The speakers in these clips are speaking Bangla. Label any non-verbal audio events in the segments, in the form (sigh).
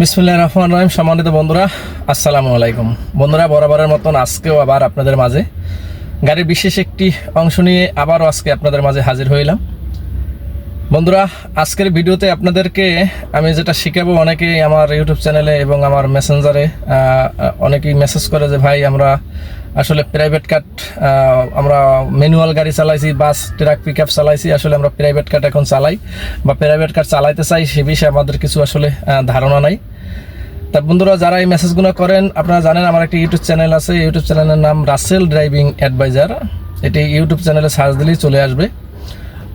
বিসমুল্লাহ রহমান রহিম। সম্মানিত বন্ধুরা, আসসালামু আলাইকুম। বন্ধুরা, বরাবরের মতন আজকেও আবার আপনাদের মাঝে গাড়ির বিশেষ একটি অংশ নিয়ে আবারও আজকে আপনাদের মাঝে হাজির হইলাম। বন্ধুরা, আজকের ভিডিওতে আপনাদেরকে আমি যেটা শিখাবো, অনেকেই আমার ইউটিউব চ্যানেলে এবং আমার মেসেঞ্জারে অনেকেই মেসেজ করে যে, ভাই, আমরা আসলে প্রাইভেট কাট আমরা ম্যানুয়াল গাড়ি চালাইছি বাস ট্রাক পিক আপ চালাইছি, আসলে আমরা প্রাইভেট কার এখন চালাই। বা প্রাইভেট কার চালাইতে চাই সে বিষয়ে আমাদের কিছু আসলে ধারণা নাই। তা বন্ধুরা, যারা এই মেসেজগুলো করেন, আপনারা জানেন আমার একটি ইউটিউব চ্যানেল আছে। ইউটিউব চ্যানেলের নাম রাসেল ড্রাইভিং অ্যাডভাইজার এটি ইউটিউব চ্যানেলে সার্চ দিলেই চলে আসবে।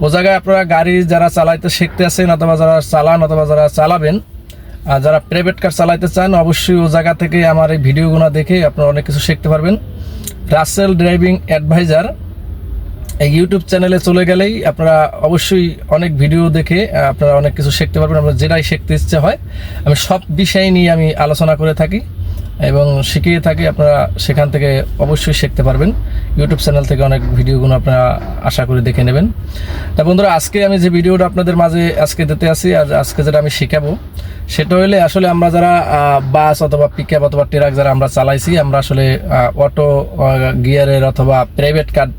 ও জায়গায় আপনারা গাড়ি যারা চালাইতে শিখতে আছেন, অথবা যারা চালান, অথবা যারা চালাবেন যারা প্রাইভেট কার চালাইতে চান, অবশ্যই ও জায়গা থেকে আমার এই ভিডিওগুলো দেখে আপনারা অনেক কিছু শিখতে পারবেন। রাসেল ড্রাইভিং অ্যাডভাইজার এই ইউটিউব চ্যানেলে চলে গেলেই আপনারা অবশ্যই অনেক ভিডিও দেখে আপনারা অনেক কিছু শিখতে পারবেন। আপনার যেটাই শিখতে ইচ্ছে হয়, আমি সব বিষয় নিয়ে আমি আলোচনা করে থাকি। এবং শিখিয়ে থাকি আপনারা সেখান থেকে অবশ্যই শিখতে পারবেন। ইউটিউব চ্যানেল থেকে অনেক ভিডিওগুলো আপনারা আশা করি দেখে নেবেন। তা বন্ধুরা, আজকে আমি যে ভিডিওটা আপনাদের মাঝে আজকে দিতে আসি, আর আজকে যেটা আমি শেখাবো, সেটা হলে আসলে আমরা যারা বাস অথবা পিক আপ অথবা ট্রাক যারা আমরা চালাইছি, আমরা আসলে অটো গিয়ারের অথবা প্রাইভেট কার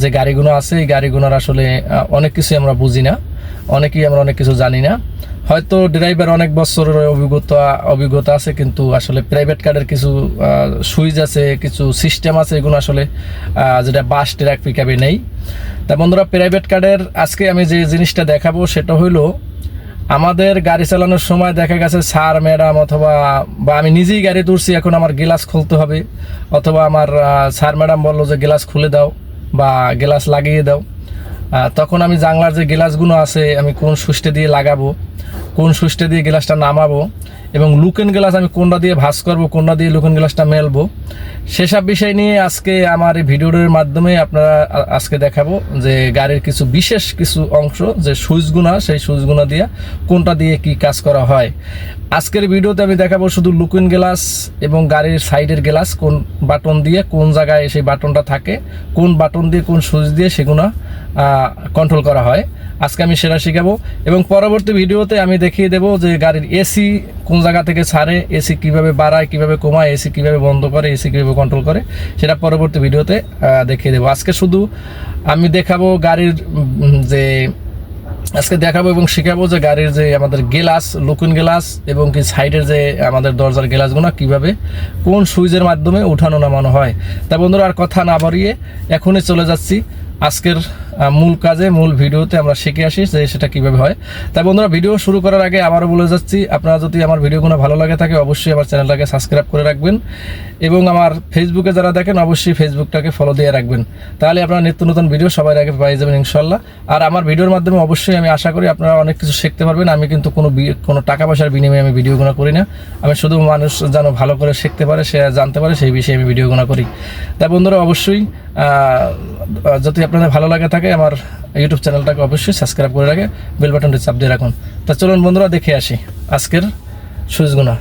যে গাড়িগুলো আছে, এই গাড়িগুলোর আসলে অনেক কিছু আমরা বুঝি না। অনেকেই আমরা অনেক কিছু জানি না। হয়তো ড্রাইভার অনেক বছরের অভিজ্ঞতা অভিজ্ঞতা আছে, কিন্তু আসলে প্রাইভেট কারের কিছু সুইচ আছে, কিছু সিস্টেম আছে, এগুলো আসলে যেটা বাস ট্রাক পিক আপে নেই। তা বন্ধুরা প্রাইভেট কার্ডের আজকে আমি যে জিনিসটা দেখাবো, সেটা হলো আমাদের গাড়ি চালানোর সময় দেখা গেছে স্যার ম্যাডাম অথবা, বা আমি নিজেই গাড়ি তুলছি এখন আমার গ্লাস খুলতে হবে, অথবা আমার স্যার ম্যাডাম বলল যে গ্লাস খুলে দাও, বা গ্লাস লাগিয়ে দাও। তখন আমি জানলার যে গ্লাসগুলো আছে, আমি কোন সুষ্ঠে দিয়ে লাগাবো, কোন সুষ্ঠে দিয়ে গ্লাসটা নামাবো এবং লুকেন গ্লাস আমি কোনটা দিয়ে ভাস করব, কোনটা দিয়ে লুকেন গ্লাসটা মেলবো, সেসব বিষয় নিয়ে আজকে আমার এই ভিডিওর মাধ্যমে আপনারা আজকে দেখাবো যে গাড়ির কিছু বিশেষ কিছু অংশ, যে সুইচগুনা, সেই সুইচগুনা দিয়ে কোনটা দিয়ে কি কাজ করা হয়। আজকের ভিডিওতে আমি দেখাবো শুধু লুকিন গ্লাস এবং গাড়ির সাইডের গ্লাস, কোন বাটন দিয়ে কোন জায়গায় সেই বাটনটা থাকে, কোন বাটন দিয়ে কোন সুইচ দিয়ে সেগুলো কন্ট্রোল করা হয়। আজকে আমি সেটা শিখাবো এবং পরবর্তী ভিডিওতে আমি দেখিয়ে দেবো যে গাড়ির এসি কোন জায়গা থেকে ছাড়ে এসি কীভাবে বাড়ায়, কীভাবে কমায় এসি কীভাবে বন্ধ করে এসি কীভাবে কন্ট্রোল করে, সেটা পরবর্তী ভিডিওতে দেখিয়ে দেবো। আজকে শুধু আমি দেখাবো গাড়ির যে, আজকে দেখাবো এবং শেখাবো যে গাড়ির যে আমাদের গ্লাস লুকুন গ্লাস এবং কি সাইডের যে আমাদের দরজার গ্লাসগুলো কীভাবে, কোন সুইচের মাধ্যমে উঠানো নামানো হয়। তা বন্ধুরা, আর কথা না বাড়িয়ে এখনই চলে যাচ্ছি। আজকের মূল কাজে, মূল ভিডিওতে আমরা শিখে আসি যে সেটা কীভাবে হয়। তাই বন্ধুরা, ভিডিও শুরু করার আগে আবারও বলে যাচ্ছি, আপনারা যদি আমার ভিডিওগুলো ভালো লাগে থাকে, অবশ্যই আমার চ্যানেলটাকে সাবস্ক্রাইব করে রাখবেন এবং আমার ফেসবুকে যারা দেখেন, অবশ্যই ফেসবুকটাকে ফলো দিয়ে রাখবেন। তাহলে আপনারা নিত্য নতুন ভিডিও সবাই আগে পেয়ে যাবেন ইনশাল্লাহ আর আমার ভিডিওর মাধ্যমে অবশ্যই আমি আশা করি আপনারা অনেক কিছু শিখতে পারবেন। আমি কিন্তু কোনো কোনো টাকা পয়সার বিনিময়ে আমি ভিডিওগুলো করি না। আমি শুধু মানুষ যেন ভালো করে শিখতে পারে, সে জানতে পারে, সেই বিষয়ে আমি ভিডিওগুলো করি। তাই বন্ধুরা, অবশ্যই যদি আপনাদের ভালো লাগে থাকে, আমার ইউটিউব চ্যানেলটাকে অবশ্যই সাবস্ক্রাইব করে রাখে বেল বাটনটি চাপ দিয়ে রাখুন। তা চলুন বন্ধুরা, দেখে আসি আজকের সুইচগুনা।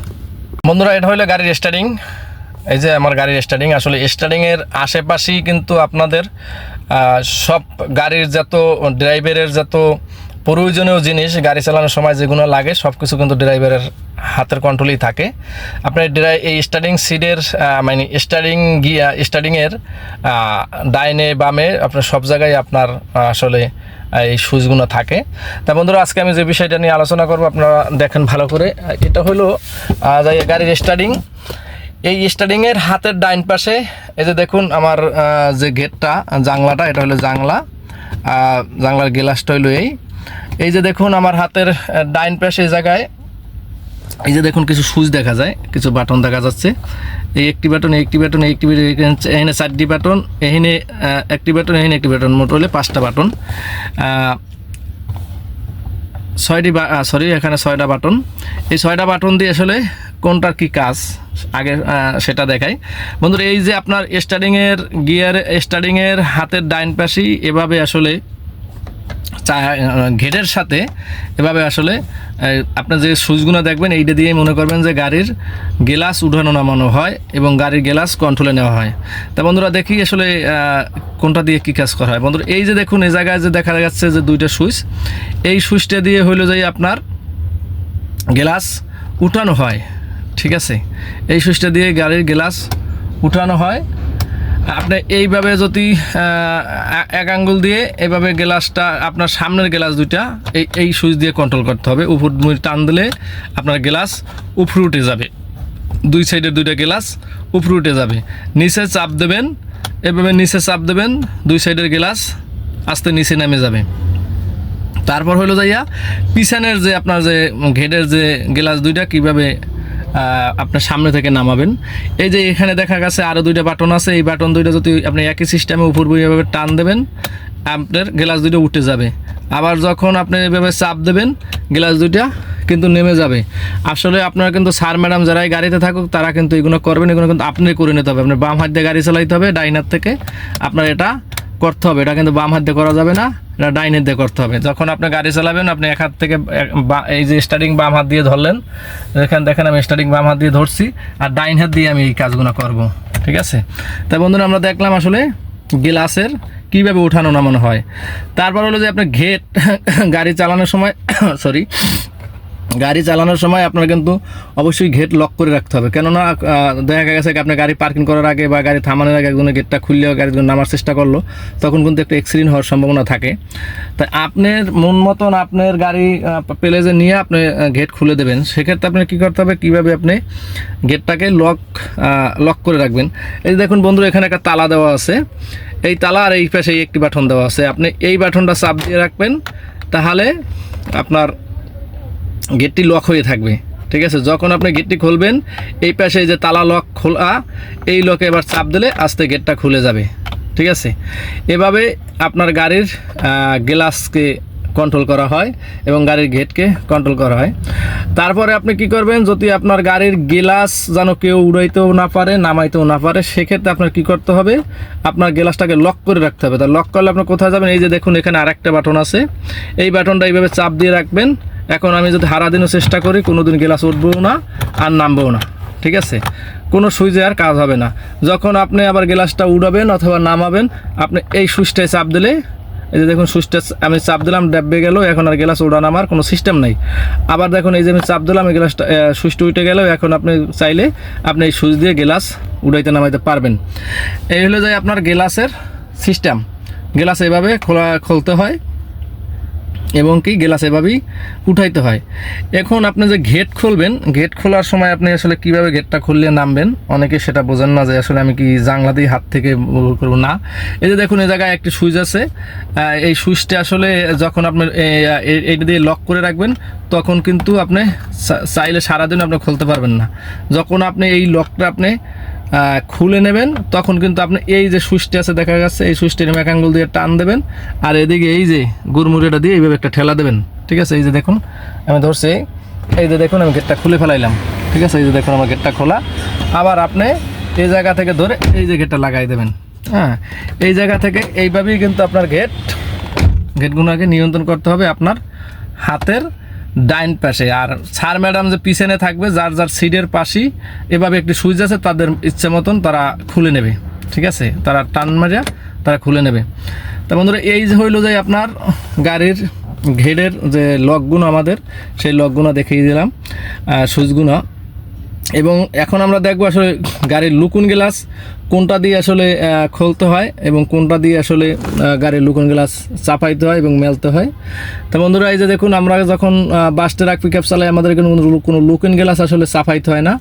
বন্ধুরা, এটা হলো গাড়ির স্টারিং এই যে আমার গাড়ির স্টারিং আসলে স্টারিংয়ের আশেপাশেই কিন্তু আপনাদের সব গাড়ির যত ড্রাইভারের যত প্রয়োজনীয় জিনিস, গাড়ি চালানোর সময় যেগুলো লাগে সব কিছু কিন্তু ড্রাইভারের হাতের কন্ট্রোলেই থাকে। আপনার ড্রাই এই স্টার্টিং সিডের মানে স্টারিং গিয়া স্টারিংয়ের ডাইনে, বামে, আপনার সব জায়গায় আপনার আসলে এই সুইচগুলো থাকে। তা বন্ধুরা, আজকে আমি যে বিষয়টা নিয়ে আলোচনা করব, আপনারা দেখেন ভালো করে। এটা হলো গাড়ির স্টারিং এই স্টারিংয়ের হাতের ডাইন পাশে, এই যে দেখুন আমার যে গেটটা জাংলাটা এটা হলো জাংলা জাংলার গ্লাসটা হলো এই। এই যে দেখুন আমার হাতের ডাইন পাশে জায়গায়, এই যে দেখুন কিছু সুইচ দেখা যায়, কিছু বাটন দেখা যাচ্ছে। এই একটি বাটন একটি বাটন একটি এখানে চারটি বাটন, এখানে একটি বাটন, এখানে একটি বাটন, মোট হলে পাঁচটা বাটন। ছয়টি সরি এখানে ছয়টা বাটন। এই ছয়টা বাটন দিয়ে আসলে কোনটার কি কাজ, আগে সেটা দেখাই। বন্ধুরা, এই যে আপনার স্টারিংয়ের গিয়ার স্টারিংয়ের হাতের ডাইন পাশেই এভাবে আসলে ঘেটের সাথে এভাবে আসলে আপনার যে সুইচগুলো দেখবেন, এইটা দিয়ে মনে করবেন যে গাড়ির গ্লাস উঠানো নামানো হয় এবং গাড়ির গ্লাস কন্ট্রোলে নেওয়া হয়। তা বন্ধুরা দেখি আসলে কোনটা দিয়ে কী কাজ করা হয়। বন্ধুরা, এই যে দেখুন, এই জায়গায় যে দেখা যাচ্ছে যে দুইটা সুইচ, এই সুইচটা দিয়ে হইল যে আপনার গ্লাস উঠানো হয়, ঠিক আছে? এই সুইচটা দিয়ে গাড়ির গ্লাস উঠানো হয় আপনি এইভাবে যদি এক আঙ্গুল দিয়ে এভাবে গ্লাসটা, আপনার সামনের গ্লাস দুইটা, এই এই সুইচ দিয়ে কন্ট্রোল করতে হবে। উপর মুড়ি টান দিলে আপনার গ্লাস উপরে উঠে যাবে। দুই সাইডের দুইটা গ্লাস উপরে উঠে যাবে। নিচে চাপ দেবেন, এভাবে নিচে চাপ দেবেন, দুই সাইডের গ্লাস আস্তে নিচে নেমে যাবে। তারপর হলো যাইয়া পিছনের যে আপনার যে ঘেটের যে গ্লাস দুইটা কীভাবে আপনার সামনে থেকে নামাবেন। এই যে এখানে দেখা গেছে আরও দুইটা বাটন আছে। এই বাটন দুইটা যদি আপনি একই সিস্টেমে উপর বই এভাবে টান দেবেন, আপনার গ্লাস দুইটা উঠে যাবে। আবার যখন আপনি এভাবে চাপ দেবেন, গ্লাস দুইটা কিন্তু নেমে যাবে। আসলে আপনার কিন্তু স্যার ম্যাডাম যারা এই গাড়িতে থাকুক, তারা কিন্তু এগুলো করবেন। এগুলো কিন্তু আপনি করে নিতে হবে। আপনার বাম হাত দিয়ে গাড়ি চালাইতে হবে ডাইনার থেকে। আপনার এটা করতে হবে, এটা কিন্তু বাম হাত দিয়ে করা যাবে না, এটা ডাইনের দিয়ে করতে হবে। যখন আপনি গাড়ি চালাবেন, আপনি এক হাত থেকে এই যে স্টার্টিং বাম হাত দিয়ে ধরলেন এখানে দেখেন, আমি স্টার্টিং বাম হাত দিয়ে ধরছি, আর ডাইন হাত দিয়ে আমি এই কাজগুলো করব, ঠিক আছে? তাই বন্ধুরা, আমরা দেখলাম আসলে গ্লাসের কীভাবে উঠানো নামানো হয়। তারপর হলো যে আপনার ঘেট, গাড়ি চালানোর সময় (coughs) সরি গাড়ি চালানোর সময় আপনার কিন্তু অবশ্যই গেট লক করে রাখতে হবে। কেননা দেখা গেছে কি আপনার গাড়ি পার্কিং করার আগে বা গাড়ি থামানোর আগে একজনের গেটটা খুললেও গাড়ি নামার চেষ্টা করল, তখন কিন্তু একটা অ্যাক্সিডেন্ট হওয়ার সম্ভাবনা থাকে। তাই আপনার মন মতন আপনার গাড়ি প্লেজে নিয়ে আপনি গেট খুলে দেবেন, সেক্ষেত্রে আপনার কী করতে হবে, কীভাবে আপনি গেটটাকে লক লক করে রাখবেন। এই যে দেখুন বন্ধু এখানে একটা তালা দেওয়া আছে। এই তালা আর এই পাশে একটি বাটন দেওয়া আছে। আপনি এই বাটনটা চাপ দিয়ে রাখবেন, তাহলে আপনার গেটটি লক হয়ে থাকবে, ঠিক আছে? যখন আপনি গেটটি খুলবেন, এই পাশে যে তালা লক খোলা, এই লকে এবার চাপ দিলে আস্তে গেটটা খুলে যাবে, ঠিক আছে? এভাবে আপনার গাড়ির গ্লাসকে কন্ট্রোল করা হয় এবং গাড়ির গেটকে কন্ট্রোল করা হয়। তারপরে আপনি কি করবেন, যদি আপনার গাড়ির গ্লাস যেন কেউ উড়াইতেও না পারে, নামাইতেও না পারে, সেক্ষেত্রে আপনার কি করতে হবে? আপনার গ্লাসটাকে লক করে রাখতে হবে। তা লক করলে আপনি কোথায় যাবেন? এই যে দেখুন, এখানে আরেকটা বাটন আছে। এই বাটনটা এইভাবে চাপ দিয়ে রাখবেন এখন আমি যদি হারা দিনও চেষ্টা করি কোনো দিন গ্লাস উঠবও না আর নামবও না। ঠিক আছে? কোনো সুইচে আর কাজ হবে না। যখন আপনি আবার গ্লাসটা উড়াবেন অথবা নামাবেন, আপনি এই সুইচটায় চাপ দিলে, এই যে দেখুন সুইচটা আমি চাপ দিলাম ডাব্বে গেল, এখন আর গ্লাস উড়া নামার কোনো সিস্টেম নাই। আবার দেখুন এই যে আমি চাপ দিলাম, এই গ্লাসটা সুইচটা উঠে গেল, এখন আপনি চাইলে আপনি এই সুইচ দিয়ে গ্লাস উড়াইতে নামাইতে পারবেন। এই হলো যে আপনার গ্লাসের সিস্টেম গ্লাস এভাবে খোলা, খুলতে হয়। এবং কি গ্লাস এভাবেই উঠাইতে হয়। এখন আপনি যে গেট খুলবেন গেট খোলার সময় আপনি আসলে কীভাবে গেটটা খুললে নামবেন? অনেকে সেটা বোঝেন না যে আসলে আমি কি জাংলা দিয়ে হাত থেকে করব না। এই যে দেখুন, এই জায়গায় একটি সুইচ আছে। এই সুইচটা আসলে যখন আপনি এইটা দিয়ে লক করে রাখবেন, তখন কিন্তু আপনি চাইলে সারাদিন আপনি খুলতে পারবেন না। যখন আপনি এই লকটা আপনি খুলে নেবেন। তখন কিন্তু আপনি এই যে সুইচটা আছে দেখা যাচ্ছে এই সুইচটা এরকম এক আঙ্গুল দিয়ে টান দেবেন আর এদিকে এই যে গুড়মুড়িটা দিয়ে এইভাবে একটা ঠেলা দেবেন। ঠিক আছে? এই যে দেখুন, আমি ধরছি, এই যে দেখুন, আমি গেটটা খুলে ফেলাইলাম। ঠিক আছে? এই যে দেখুন, আমার গেটটা খোলা। আবার আপনি এই জায়গা থেকে ধরে এই যে গেটটা লাগাই দেবেন। হ্যাঁ? এই জায়গা থেকে এইভাবেই কিন্তু আপনার গেট, গেটগুলোকে নিয়ন্ত্রণ করতে হবে আপনার হাতের ডাইন পাশে। আর স্যার ম্যাডাম যে পিছনে থাকবে, যার যার সিটের পাশেই এভাবে একটি সুইচ আছে, তাদের ইচ্ছে মতন তারা খুলে নেবে। ঠিক আছে? তারা টান মারিয়া তারা খুলে নেবে। তা বন্ধুরা, এই যে হইল যে আপনার গাড়ির ঘেডের যে লকগুলো আমাদের, সেই লকগুলো দেখিয়ে দিলাম সুইচগুলো এবং এখন আমরা দেখব আসলে গাড়ির লুকুন গ্লাস কোনটা দিয়ে আসলে খুলতে হয় এবং কোনটা দিয়ে আসলে গাড়ির লুকুন গ্লাস চাপাইতে হয় এবং মেলতে হয়। তো বন্ধুরা, এই যে দেখুন, আমরা যখন বাস ট্রাক পিক আপ চালাই, আমাদের কোনো কোনো লুকুন গ্লাস আসলে চাপাইতে হয় না।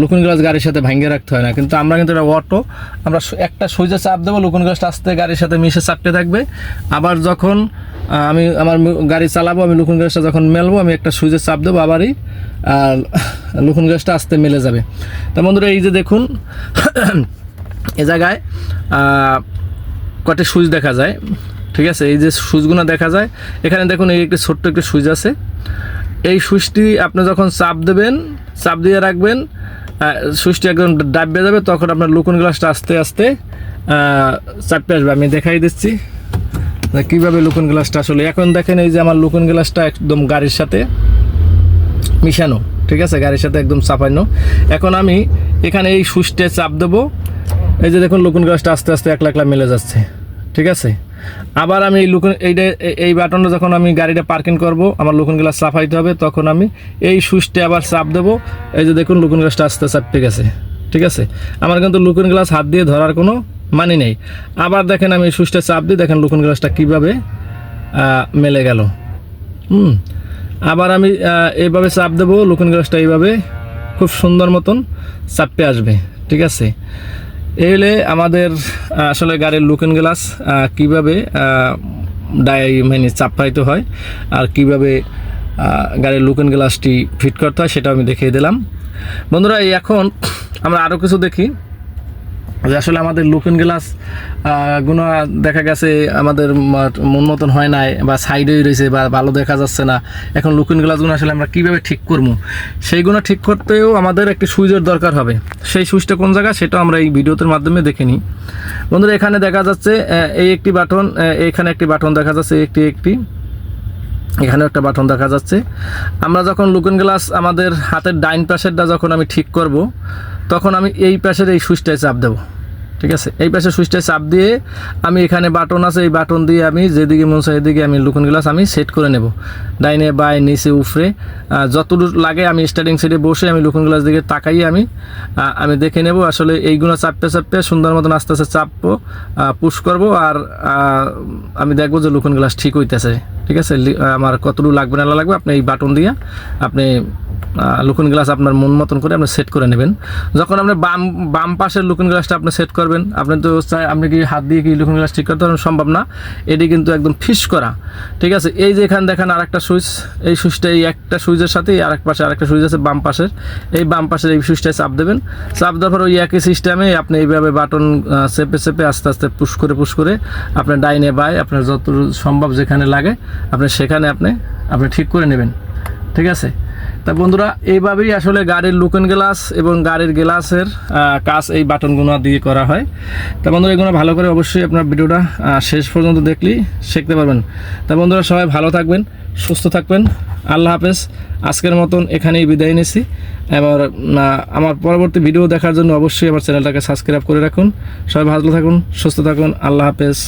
লুকুন গ্লাস গাড়ির সাথে ভাঙ্গে রাখতে হয় না। কিন্তু আমরা কিন্তু এটা অটো আমরা একটা সুইচে চাপ দেবো লুকুন গ্লাসটা আস্তে গাড়ির সাথে মিশে চাপতে থাকবে। আবার যখন আমি আমার গাড়ি চালাবো, আমি লুকুন গ্লাসটা যখন মেলবো, আমি একটা সুইচে চাপ দেবো আবারই লুকুন গ্লাসটা আস্তে মেলে যাবে। তা বন্ধুরা, এই যে দেখুন এ জায়গায় কয়টা সুইচ দেখা যায়, ঠিক আছে? এই যে সুইচগুলো দেখা যায়, এখানে দেখুন এই একটি ছোট্ট একটি সুইচ আছে। এই সুইচটি আপনি যখন চাপ দেবেন, চাপ দিয়ে রাখবেন সুইচটি একদম ডাববে যাবে, তখন আপনার লুকুন গ্লাসটা আস্তে আস্তে চাপতে আসবে। আমি দেখাই দিচ্ছি। কীভাবে লুকুন গ্লাসটা আসলে এখন দেখেন এই যে আমার লুকুন গ্লাসটা একদম গাড়ির সাথে মিশানো। ঠিক আছে? গাড়ির সাথে একদম চাপানো এখন আমি এখানে এই সুইচটে চাপ দেবো। এই যে দেখুন, লুকুন গ্লাসটা আস্তে আস্তে একলা একলা মেলে যাচ্ছে। ঠিক আছে? আবার আমি এই লুকন এইটা এই- বাটনটা যখন আমি গাড়িটা পার্কিং করব, আমার লুকুন গ্লাস চাপাইতে হবে, তখন আমি এই সুইচটা আবার চাপ দেবো। এই যে দেখুন, লুকুন গ্লাসটা আস্তে চাপতে গেছে। ঠিক আছে? আমার কিন্তু লুকুন গ্লাস হাত দিয়ে ধরার কোনো মানে নেই। আবার দেখেন আমি সুইচটা চাপ দিই, দেখেন লুকুন গ্লাসটা কীভাবে মেলে গেল। হুম? আবার আমি এইভাবে চাপ দেবো, লুকন গ্লাসটা এইভাবে, খুব সুন্দর মতন চাপতে আসবে, ঠিক আছে? এই হলে আমাদের আসলে গাড়ির লুকেন গ্লাস কীভাবে ডাই মানে চাপাইতে হয়, আর কীভাবে গাড়ির লুকেন গ্লাসটি ফিট করতে হয় সেটা আমি দেখিয়ে দিলাম। বন্ধুরা, এই এখন আমরা আরও কিছু দেখি। যে আসলে আমাদের লুকিং গ্লাসগুলো দেখা গেছে আমাদের মন মতন হয় নাই বা সাইডেই রয়েছে বা ভালো দেখা যাচ্ছে না। এখন লুকিং গ্লাসগুলো আসলে আমরা কীভাবে ঠিক করব? সেইগুলো ঠিক করতেও আমাদের একটি সুইচের দরকার হবে। সেই সুইচটা কোন জায়গা সেটা আমরা এই ভিডিওতে মাধ্যমে দেখে নিই। বন্ধুরা, এখানে দেখা যাচ্ছে এই একটি বাটন এখানে একটি বাটন দেখা যাচ্ছে একটি একটি। এখানেও একটা বাটন দেখা যাচ্ছে। আমরা যখন লুকেন গ্লাস আমাদের হাতের ডাইন পাশেরটা যখন আমি ঠিক করব, তখন আমি এই পাশের এই সুইচটায় চাপ দেবো। ঠিক আছে? এই পাশে সুইচটায় চাপ দিয়ে আমি এখানে বাটন আছে, এই বাটন দিয়ে আমি যেদিকে মন চাই এদিকে আমি লুকন গ্লাস আমি সেট করে নেব। ডাইনে বাই নিচে উফরে যতদূর লাগে আমি স্টার্টিং সিটে বসে আমি লুকন গ্লাস দিকে তাকাই আমি আমি দেখে নেব। আসলে এইগুলো চাপতে চাপতে সুন্দর মতন আস্তে আস্তে চাপবো পুশ করব আর আমি দেখব যে লুকন গ্লাস ঠিক হইতেছে। ঠিক আছে? আমার কতটুকু লাগবে না লাগবে, আপনি এই বাটন দিয়ে আপনি লুকন গ্লাস আপনার মন মতন করে আপনি সেট করে নেবেন। যখন আপনি বাম বাম পাশের লুকন গ্লাসটা আপনি সেট করবেন, আপনি তো চাই, আপনি কি হাত দিয়ে কি লুকন গ্লাস ঠিক করতে সম্ভব না। এটি কিন্তু একদম ফিস করা। ঠিক আছে? এই যে এখানে দেখেন আরেকটা সুইচ। এই সুইচটা এই একটা সুইচের সাথে এই আরেক পাশে আরেকটা সুইচ আছে বাম পাশের। এই বাম পাশের এই সুইচটায় চাপ দেবেন। চাপ দেওয়ার পর ওই একই সিস্টেমে আপনি এইভাবে বাটন চেপে চেপে আস্তে আস্তে পুশ করে পুশ করে আপনার ডাইনে বাই, আপনার যত সম্ভব যেখানে লাগে আপনি সেখানে আপনি আপনি ঠিক করে নেবেন। ঠিক আছে? তা বন্ধুরা, এইভাবেই আসলে গাড়ির লুকেন গ্লাস এবং গাড়ির গ্লাসের কাজ এই বাটনগুলো দিয়ে করা হয়। তা বন্ধুরা, এগুলো ভালো করে অবশ্যই আপনার ভিডিওটা শেষ পর্যন্ত দেখলেই শিখতে পারবেন। তা বন্ধুরা, সবাই ভালো থাকবেন, সুস্থ থাকবেন। আল্লাহ হাফেজ। আজকের মতন এখানেই বিদায় নিছি। এবার আমার পরবর্তী ভিডিও দেখার জন্য অবশ্যই আমার চ্যানেলটাকে সাবস্ক্রাইব করে রাখুন। সবাই ভালো থাকুন, সুস্থ থাকুন। আল্লাহ হাফেজ।